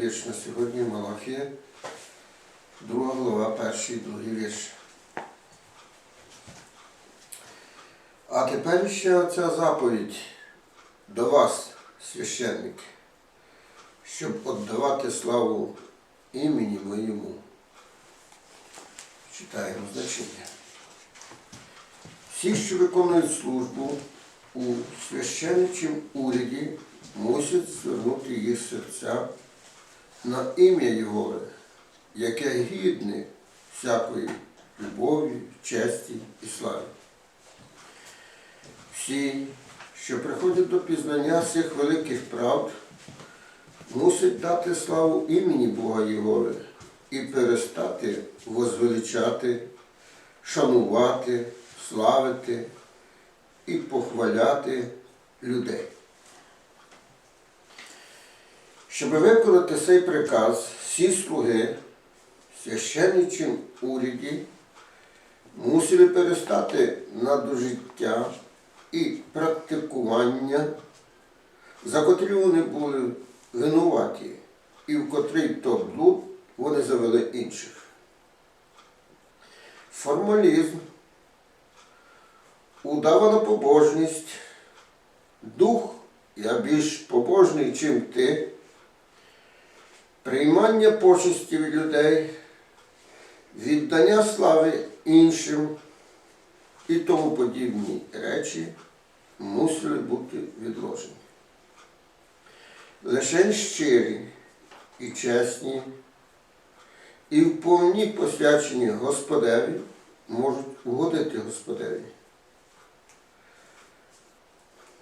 вірш на сьогодні Малахія, друга глава, перший і другий вірш. А тепер ще оця заповідь до вас, священники, щоб віддавати славу імені моєму. Читаємо значення. Всі, що виконують службу у священничому уряді, мусять звернути їх серця на ім'я Його, яке гідне всякої любові, честі і слави. Всі, що приходять до пізнання цих великих правд, мусять дати славу імені Бога Єгови і перестати возвеличати, шанувати, славити і похваляти людей. Щоб виконати цей приказ, всі слуги в священничому уряді мусили перестати надожиття і практикування, за котрі вони були винуваті, і в котрий то блуд вони завели інших. Формалізм, удавана побожність, дух, я більш побожний, чим ти, приймання почесті від людей, віддання слави іншим і тому подібні речі мусили бути відложені. Лише щирі і чесні, і в повні посвячені Господеві можуть угодити Господеві.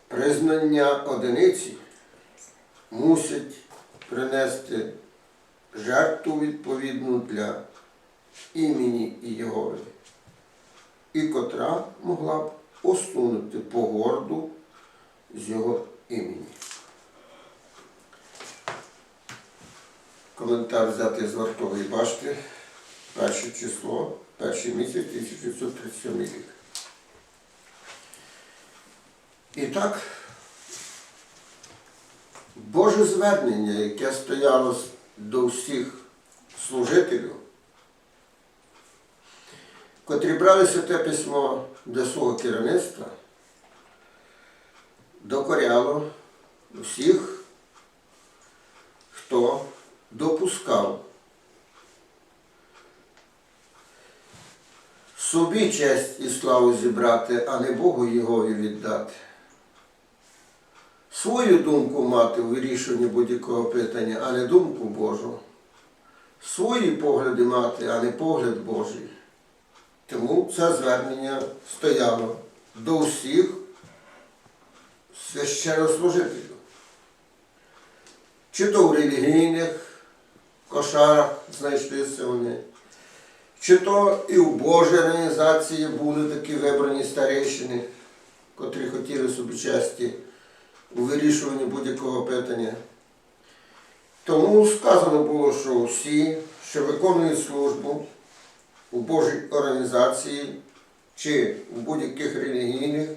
Признання одиниці мусить принести жертву відповідну для імені Єгови, і котра могла б усунути погорду з його імені. Коментар взятий з вартової башти, перше число, перший місяць 1937 рік. І так, Боже звернення, яке стояло до всіх служителів, котрі брали святе письмо для свого керівництва, докоряло всіх, хто допускав собі честь і славу зібрати, а не Богу Єгові віддати. Свою думку мати у вирішенні будь-якого питання, а не думку Божу. Свої погляди мати, а не погляд Божий. Тому це звернення стояло до всіх священнослужителів. Чи то в релігійних кошарах знайшлися вони, чи то і в Божій організації були такі вибрані старейшини, котрі хотіли собі честі у вирішуванні будь-якого питання. Тому сказано було, що всі, що виконують службу у Божій організації чи у будь-яких релігійних,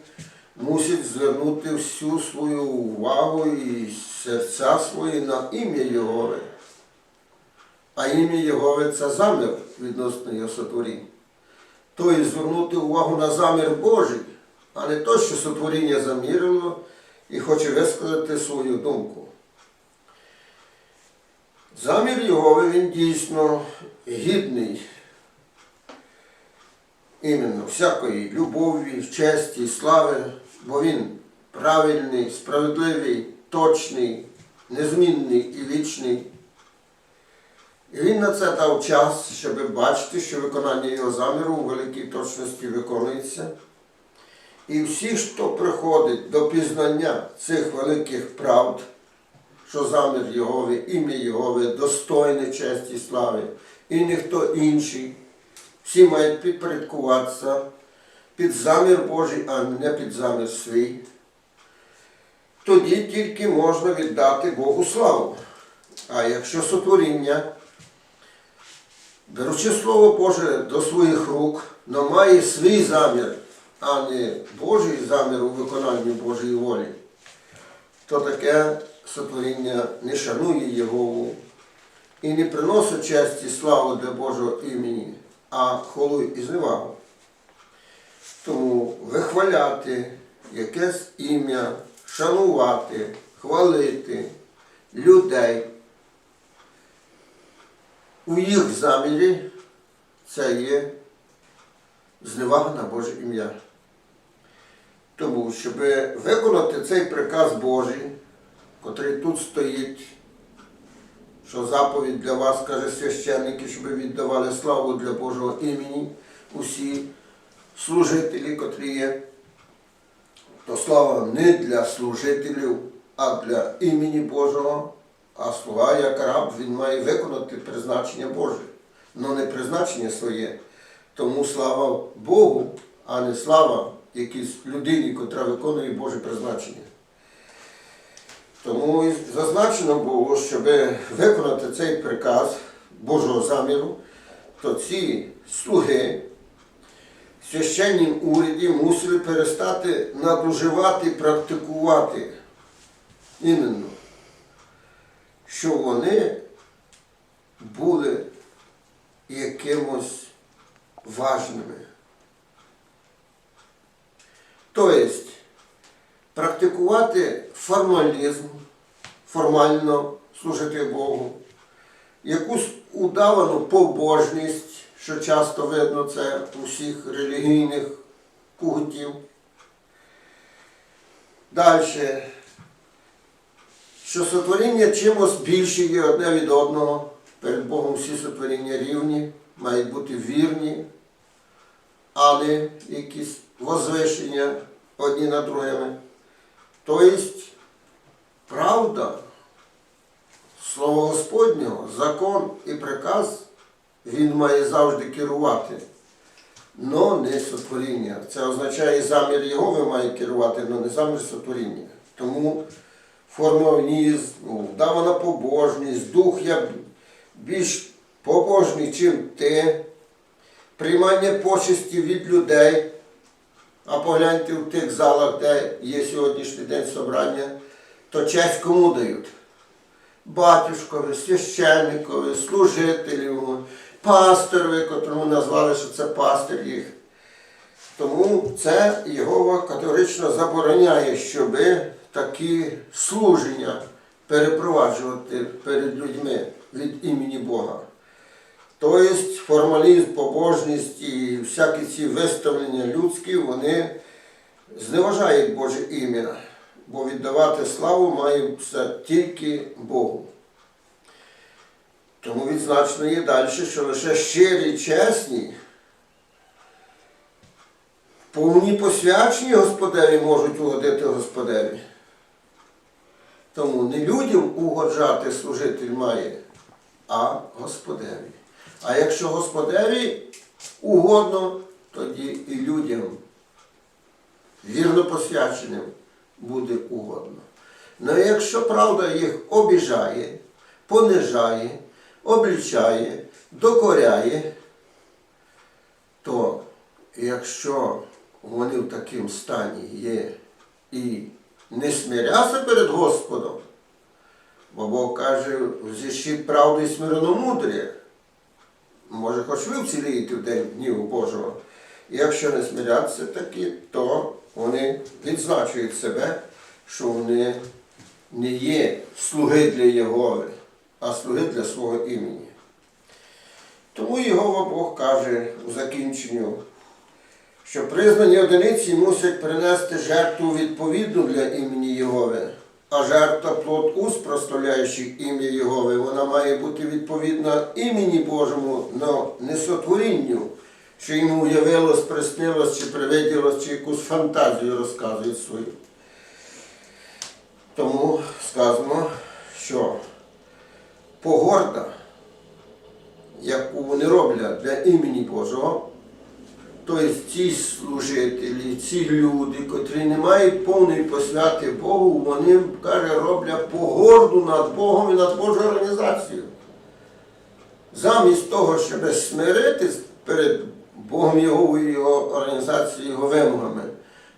мусять звернути всю свою увагу і серця свої на ім'я Єгови. А ім'я Єгови це замір відносно його сотворіння. Тобто звернути увагу на замір Божий, а не то, що сотворіння замірило і хоче висказати свою думку. Замір Єгови він дійсно гідний іменно всякої любові, честі, слави, бо він правильний, справедливий, точний, незмінний і вічний. І він на це дав час, щоб бачити, що виконання його заміру у великій точності виконується. І всі, хто приходить до пізнання цих великих правд, що замір Єгови, ім'я Єгови, достойне честі слави, і ніхто інший, всі мають підпорядкуватися під замір Божий, а не під замір свій. Тоді тільки можна віддати Богу славу. А якщо сотворіння, беручи Слово Боже до своїх рук, но має свій замір, а не Божий замір у виконанні Божої волі, то таке сотворіння не шанує Єгову і не приносить честь і славу для Божого імені, а хвалу і зневагу. Тому вихваляти якесь ім'я, шанувати, хвалити людей у їх замірі це є зневага на Боже ім'я. Тому, щоб виконати цей приказ Божий, котрий тут стоїть, що заповідь для вас, каже священники, щоб ви віддавали славу для Божого імені, усі служителі, котрі є, то слава не для служителів, а для імені Божого. А слуга, як раб, він має виконати призначення Боже, але не призначення своє. Тому слава Богу, а не слава якійсь людині, котра виконує Боже призначення. Тому і зазначено було, щоб виконати цей приказ Божого заміру, то ці слуги в священнім уряді мусили перестати надуживати, практикувати іменно, що вони були якимось важними. Тобто, практикувати формалізм, формально служити Богу, якусь удавану побожність, що часто видно це у всіх релігійних кугутів. Далі, що сотворіння чимось більше є одне від одного. Перед Богом всі сотворіння рівні, мають бути вірні, а не якісь возвишення одні над другими. Тобто, правда, Слово Господнього, закон і приказ, він має завжди керувати, но не сотворіння. Це означає замір його ви має керувати, але не замір сотворіння. Тому формалізм, ну, вдавана побожність, дух я більш побожний, чим ти, приймання почесті від людей. А погляньте в тих залах, де є сьогоднішній день собрання, то честь кому дають? Батюшкові, священникові, служителю, пасторові, котрому назвали, що це пастир їх. Тому це Єгова категорично забороняє, щоб такі служення перепроваджувати перед людьми від імені Бога. Тобто формалізм, побожність і всякі ці виставлення людські, вони зневажають Боже ім'я, бо віддавати славу має тільки Богу. Тому відзначено є далі, що лише щирі, чесні, повні посвячені Господеві можуть угодити Господеві. Тому не людям угоджати служитель має, а Господеві. А якщо Господеві угодно, тоді і людям, вірно посвяченим, буде угодно. Ну якщо правда їх обіжає, понижає, облічає, докоряє, то якщо вони в такому стані є і не смиряться перед Господом, бо Бог каже, зіщіть правду і смиренномудрія, може, хоч ви вцілієте в день гніву Божого. І якщо не смиряться такі, то вони відзначують себе, що вони не є слуги для Єгови, а слуги для свого імені. Тому Єгова Бог каже у закінченню, що признані одиниці мусять принести жертву відповідну для імені Єгови. А жертва плод уст, прославляючих ім'я Єгови, вона має бути відповідна імені Божому, но не сотворінню, що йому уявилось, приснилось, чи привиділось, чи якусь фантазію розказує свою. Тому сказано, що погорда, яку вони роблять для імені Божого, Тобто ці служителі, ці люди, котрі не мають повної посвяти Богу, вони, каже, роблять погорду над Богом і над Божою організацією. Замість того, щоб смиритись перед Богом Його і Його організацією, Його вимогами,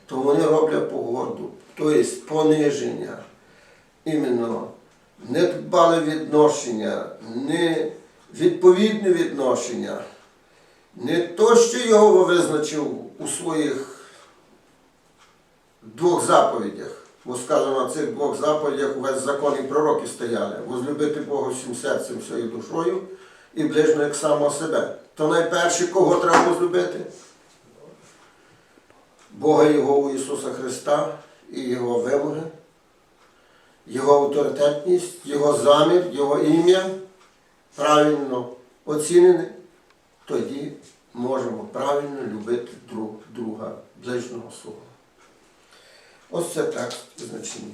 то вони роблять погорду, тобто пониження іменно недбале відношення, не відповідне відношення, не то, що його визначив у своїх двох заповідях. Бо сказано, на цих двох заповідях увесь закон і пророки стояли. Возлюбити Бога всім серцем, всією душою і ближнього як самого себе. То найперше, кого треба возлюбити? Бога Його Ісуса Христа і Його вимоги, Його авторитетність, Його замір, Його ім'я правильно оцінене, тоді можемо правильно любити друг друга, ближнього свого. Ось це текст значення.